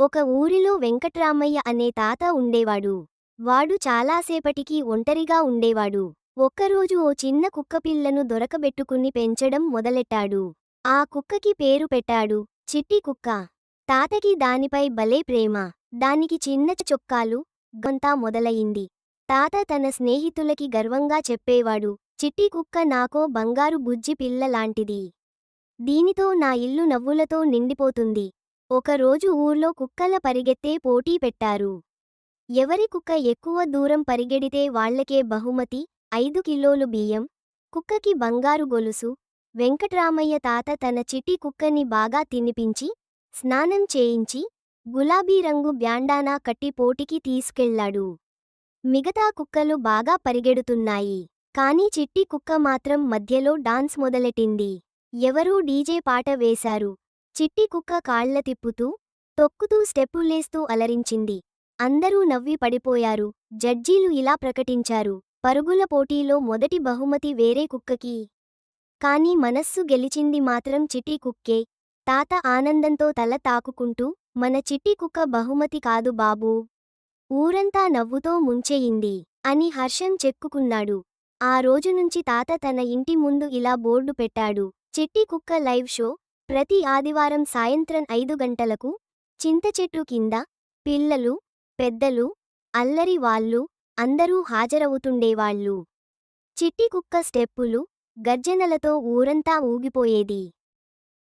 ఒక ఊరిలో వెంకట్రామయ్య అనే తాత ఉండేవాడు. వాడు చాలాసేపటికి ఒంటరిగా ఉండేవాడు. ఒక్కరోజు ఓ చిన్న కుక్కపిల్లను దొరకబెట్టుకుని పెంచడం మొదలెట్టాడు. ఆ కుక్కకి పేరు పెట్టాడు చిట్టి కుక్క. తాతకి దానిపై భలే ప్రేమ. దానికి చిన్న చొక్కాలు గొంతా మొదలయింది తాత తన స్నేహితులకి గర్వంగా చెప్పేవాడు చిట్టి కుక్క నాకో బంగారు బుజ్జి పిల్ల లాంటిది. దీనితో నా ఇల్లు నవ్వులతో నిండిపోతుంది. ఒకరోజు ఊర్లో కుక్కల పరిగెత్తే పోటీ పెట్టారు. ఎవరి కుక్క ఎక్కువ దూరం పరిగెడితే వాళ్ళకే బహుమతి? ఐదు కిలోలు బియ్యం కుక్కకి బంగారు గొలుసు వెంకట్రామయ్య తాత తన చిట్టి కుక్కని బాగా తినిపించి స్నానం చేయించి గులాబీ రంగు బ్యాండానా కట్టి పోటీకి తీసుకెళ్ళాడు. మిగతా కుక్కలు బాగా పరిగెడుతున్నాయి. కానీ చిట్టి కుక్క మాత్రం మధ్యలో డాన్స్ మొదలెట్టింది. ఎవరూ డీజే పాట వేశారు. చిట్టి కుక్క కాళ్ళ తిప్పుతూ తొక్కుతూ స్టెప్పులేస్తూ అలరించింది. అందరూ నవ్వి పడిపోయారు. జడ్జీలు ఇలా ప్రకటించారు. పరుగుల పోటీలో మొదటి బహుమతి వేరే కుక్కకి. కాని మనస్సు గెలిచింది మాత్రం చిట్టి కుక్కే. తాత ఆనందంతో తల తాకుకుంటూ మన చిట్టి కుక్క బహుమతి కాదు బాబూ. ఊరంతా నవ్వుతో ముంచెయింది అని హర్షం చెక్కుకున్నాడు. ఆ రోజునుంచి తాత తన ఇంటి ముందు ఇలా బోర్డు పెట్టాడు. చిట్టి కుక్క లైవ్ షో ప్రతి ఆదివారం సాయంత్రం ఐదు గంటలకు చింతచెట్టు కింద పిల్లలు పెద్దలు అల్లరి వాళ్ళు అందరూ హాజరవుతుండేవాళ్ళు. చిట్టి కుక్క స్టెప్పులు గర్జనలతో ఊరంతా ఊగిపోయేది.